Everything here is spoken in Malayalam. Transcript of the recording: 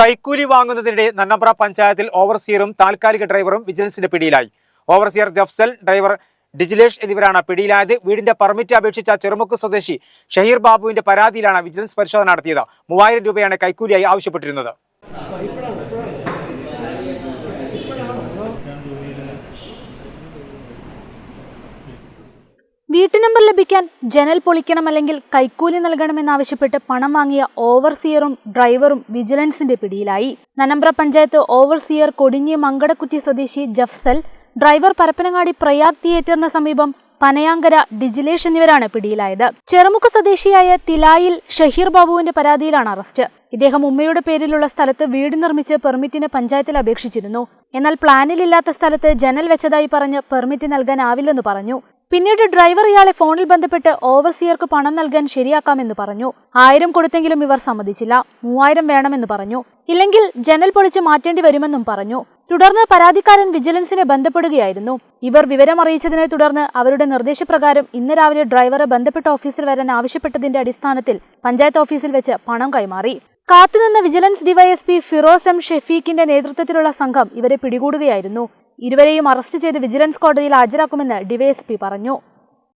കൈക്കൂലി വാങ്ങുന്നതിനിടെ നന്നമ്പ്ര പഞ്ചായത്തിൽ ഓവർസിയറും താൽക്കാലിക ഡ്രൈവറും വിജിലൻസിന്റെ പിടിയിലായി. ഓവർസിയർ ജഫ്സൽ ഡ്രൈവർ ഡിജിലേഷ് എന്നിവരാണ് പിടിയിലായത്. വീടിന്റെ പെർമിറ്റ് അപേക്ഷിച്ച ചെറുമുക്ക് സ്വദേശി ഷഹീർ ബാബുവിന്റെ പരാതിയിലാണ് വിജിലൻസ് പരിശോധന നടത്തിയത്. മൂവായിരം രൂപയാണ് കൈക്കൂലിയായി ആവശ്യപ്പെട്ടിരുന്നത്. നമ്പർ ലഭിക്കാൻ ജനൽ പൊളിക്കണം അല്ലെങ്കിൽ കൈക്കൂലി നൽകണമെന്നാവശ്യപ്പെട്ട് പണം വാങ്ങിയ ഓവർസിയറും ഡ്രൈവറും വിജിലൻസിന്റെ പിടിയിലായി. നനമ്പ്ര പഞ്ചായത്ത് ഓവർസിയർ കൊടിഞ്ഞി മങ്കടക്കുറ്റി സ്വദേശി ജഫ്സൽ ഡ്രൈവർ പരപ്പനങ്ങാടി പ്രയാഗ് തിയേറ്ററിന് സമീപം പനയാങ്കര ഡിജിലേഷ് എന്നിവരാണ് പിടിയിലായത്. ചെറുമുഖ സ്വദേശിയായ തിലായിൽ ഷഹീർ ബാബുവിന്റെ പരാതിയിലാണ് അറസ്റ്റ്. ഇദ്ദേഹം ഉമ്മയുടെ പേരിലുള്ള സ്ഥലത്ത് വീട് നിർമ്മിച്ച് പെർമിറ്റിന് പഞ്ചായത്തിൽ അപേക്ഷിച്ചിരുന്നു. എന്നാൽ പ്ലാനിലില്ലാത്ത സ്ഥലത്ത് ജനൽ വെച്ചതായി പറഞ്ഞ് പെർമിറ്റ് നൽകാനാവില്ലെന്ന് പറഞ്ഞു. പിന്നീട് ഡ്രൈവർ ഇയാളെ ഫോണിൽ ബന്ധപ്പെട്ട് ഓവർസിയർക്ക് പണം നൽകാൻ ശരിയാക്കാമെന്ന് പറഞ്ഞു. ആയിരം കൊടുത്തെങ്കിലും ഇവർ സമ്മതിച്ചില്ല. മൂവായിരം വേണമെന്ന് പറഞ്ഞു. ഇല്ലെങ്കിൽ ജനൽ പൊളിച്ച് മാറ്റേണ്ടി വരുമെന്നും പറഞ്ഞു. തുടർന്ന് പരാതിക്കാരൻ വിജിലൻസിനെ ബന്ധപ്പെടുകയായിരുന്നു. ഇവർ വിവരം അറിയിച്ചതിനെ തുടർന്ന് അവരുടെ നിർദ്ദേശപ്രകാരം ഇന്ന് രാവിലെ ഡ്രൈവറെ ബന്ധപ്പെട്ട ഓഫീസിൽ വരാൻ ആവശ്യപ്പെട്ടതിന്റെ അടിസ്ഥാനത്തിൽ പഞ്ചായത്ത് ഓഫീസിൽ വെച്ച് പണം കൈമാറി. കാത്തുനിന്ന വിജിലൻസ് ഡിവൈഎസ്പി ഫിറോസ് എം ഷെഫീഖിന്റെ നേതൃത്വത്തിലുള്ള സംഘം ഇവരെ പിടികൂടുകയായിരുന്നു. ഇരുവരെയും അറസ്റ്റ് ചെയ്ത് വിജിലൻസ് കോടതിയിൽ ഹാജരാക്കുമെന്ന് ഡിവൈഎസ്പി പറഞ്ഞു